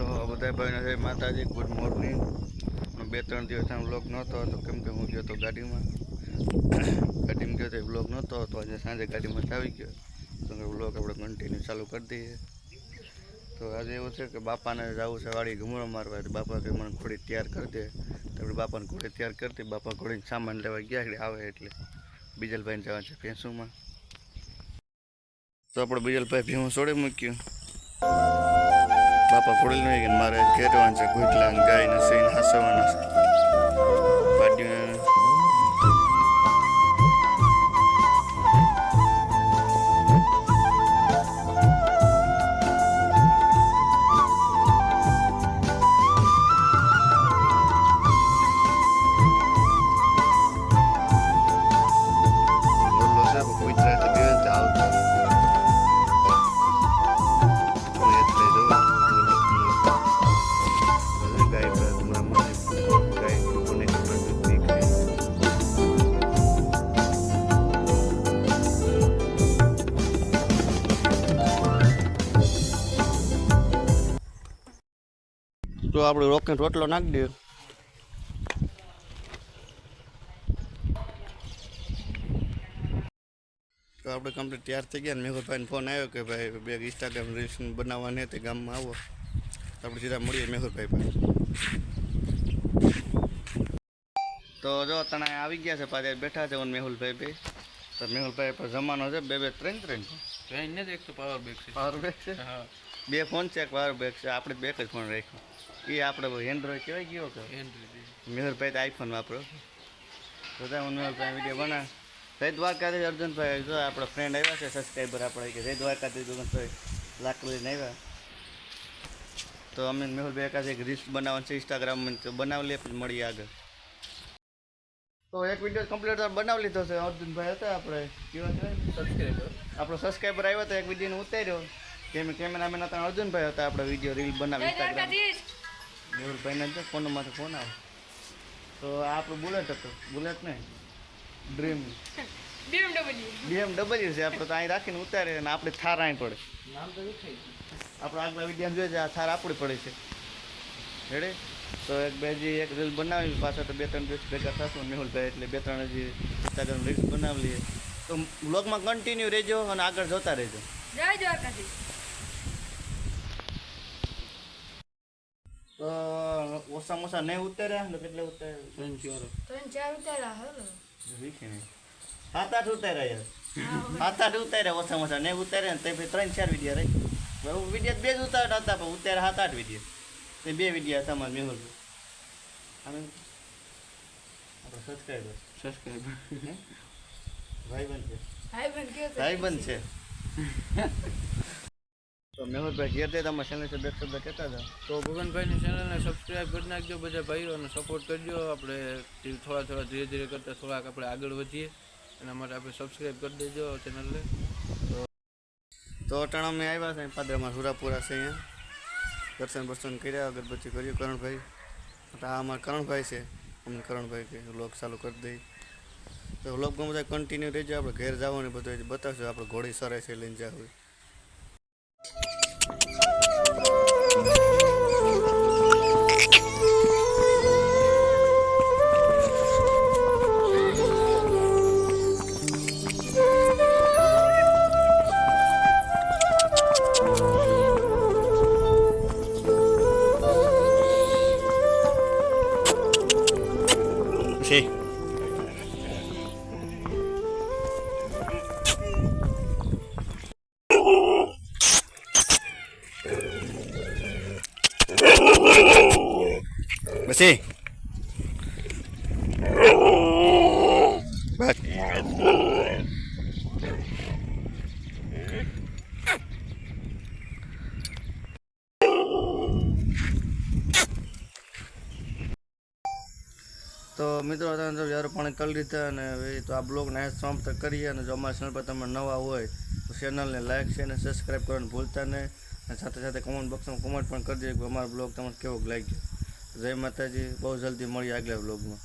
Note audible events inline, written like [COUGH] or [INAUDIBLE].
તો બધા ભાઈને જય માતાજી, ગુડ મોર્નિંગ. બે ત્રણ દિવસ બ્લોગ નહોતો તો કેમ કે હું ગયો તો ગાડીમાં. ગાડીમાં ગયો તો એ વ્લોગ નહોતો તો આજે સાંજે ગાડીમાં આવી ગયો. તો બ્લોગ આપણે કન્ટિન્યુ ચાલુ કરી દઈએ. તો આજે એવું છે કે બાપાને જવું છે વાડી ઘૂમરો મારવા તો બાપા કે મને ઘોડી તૈયાર કરી દે. તો આપણે બાપાને ઘોડી તૈયાર કરતી બાપા ઘોડીને સામાન લેવા ગયા એટલે આવે એટલે. બીજલભાઈને જવાનું છે ભેંસુમાં. તો આપણે બીજલભાઈ ભેહું છોડી મૂક્યું. બાપા ઘોડી નહીં કે મારે ઘેરવાન છે ગુટલા ને ગાય ને સિંહ હસવાના છે પાડ્યું બોલો તો આપણે રોકને રોટલો નાખી દઈએ. તો આપણે કમ્પ્લીટ તૈયાર થઈ ગયા ને મેહુલભાઈને ફોન આવ્યો કે ભાઈ બે ઇન્સ્ટાગ્રામ રીલ્સ બનાવવાની હતી ગામમાં આવો. તો આપણે સીધા મળીએ મેહુલભાઈ પાસે. તો જો તને આવી ગયા છે પાછા બેઠા છે મેહુલભાઈ ભાઈ તો મેહુલભાઈ પર જમાનો છે બે બે ત્રણ ત્રણ ટ્રેન નથી એક તો પાવર બેગ છે. પાવર બેગ છે? હા. બે ફોન છે એક પાવર બેગ છે. આપણે બે જ ફોન રાખ્યો. એ આપણે એન્ડ્રોઈડ કહેવાય ગયો કે? મેહુલભાઈ તો આઈફોન વાપરો. બધા હું મેહુલભાઈ વીડિયો બના જય દ્વારકાથી અર્જુનભાઈ જો આપણા ફ્રેન્ડ આવ્યા છે સબસ્ક્રાઈબર આપણે કે જય દ્વારકાથી દુકાનભાઈ લાખ લઈને આવ્યા. તો અમે મેહુલભાઈ એકાદ એક રીલ્સ બનાવવાનું છે ઇન્સ્ટાગ્રામમાં તો બનાવી લે પછી મળીએ આગળ. તો એક વીડિયો કમ્પ્લીટ બનાવી લીધો છે અર્જુનભાઈ હતા આપણે. કેવા કહેવાય? સબસ્ક્રાઈબર આપણો સબસ્ક્રાઈબર આવ્યો તો એક વિડીયોને ઉતાર્યો. કેમ કેમેરામેન હતા અર્જુનભાઈ હતા આપણે વીડિયો રીલ બનાવી ઇન્સ્ટાગ્રામ મેહુલભાઈને જ ફોનમાંથી ફોન આવે. તો આ આપણું બુલેટ હતું. બુલેટ ને ડ્રીમ બીએમડબલ્યુ છે. આપણે તો અહીં રાખીને ઉતારે અને આપણે થાર અહીં પડે. નામ તો વિખાઈ આપણે આગલા વીડિયો જોઈએ છે આ થાર આપણી પડે છે. રેડી તો એક બે હજી એક રીલ બનાવી પાછા તો બે ત્રણ દિવસ ભેગા થશું મેહુલભાઈ એટલે બે ત્રણ હજી ઇન્સ્ટાગ્રામ રીલ્સ બનાવી લઈએ તો બ્લોગમાં કન્ટિન્યુ રહેજો અને આગળ જોતા રહેજો. જય દ્વારકાધીશ તો ઓછામાં ઓછા નહીં ઉતાર્યા ને કેટલે ઉતાર્યા? ત્રણ ચાર. ત્રણ ચાર ઉતારા હલો સાત આઠ ઉતાર્યા યાર. સાત આઠ ઉતાર્યા ઓછામાં ઓછા નહીં ઉતાર્યા ને તે પછી ત્રણ ચાર વિડીયા રહી. વિડીયા બે જ ઉતાર્યા હતા પણ ઉતાર્યા સાત આઠ વિડીયા. તે બે વિડીયા હતા મારા મેહુલ અમે આપણો સબસ્ક્રાઈબર સબસ્ક્રાઈબર ભાઈબંધ છે. ભાઈ બંધ છે? ભાઈ ભાઈબંધ છે. [LAUGHS] તો મેહુલભાઈ જે જઈ તમે ચેનલ બે શબ્દ કહેતા હતા. તો ભગવાનભાઈની ચેનલને સબસ્ક્રાઈબ કરી નાખજો બધા ભાઈઓને સપોર્ટ કરજો. આપણે થોડા થોડા ધીરે ધીરે કરતાં થોડાક આપણે આગળ વધીએ એના માટે આપણે સબસ્ક્રાઈબ કરી દેજો ચેનલને તો અટાણા અમે આવ્યા છે પાદરામાં સુરાપુરા છે અહીંયા. દર્શન બર્શન કર્યા અગરબત્તી કર્યું કરણભાઈ. તો આ અમારા કરણભાઈ છે અમને કરણભાઈ કે વ્લોગ ચાલુ કરી દઈ તો વ્લોગ બધા કન્ટિન્યુ રહેજો આપણે ઘેર જવાનું બધું બતાવશું આપણે ઘોડી સરે છે લઈને જાવ Bye. પછી તો મિત્રો તમે યાર પણ કરી લીધા અને તો આ બ્લોગને સમાપ્ત કરીએ અને જો અમારા ચેનલ પર તમે નવા હોય તો ચેનલને લાઇક છે અને સબસ્ક્રાઈબ કરવાનું ભૂલતા નહીં. અને સાથે સાથે કોમેન્ટ બોક્સમાં કોમેન્ટ પણ કરી દે કે અમારો બ્લોગ તમને કેવો લાગ્યો. જય માતાજી. બહુ જલ્દી મળીએ આગલા બ્લોગમાં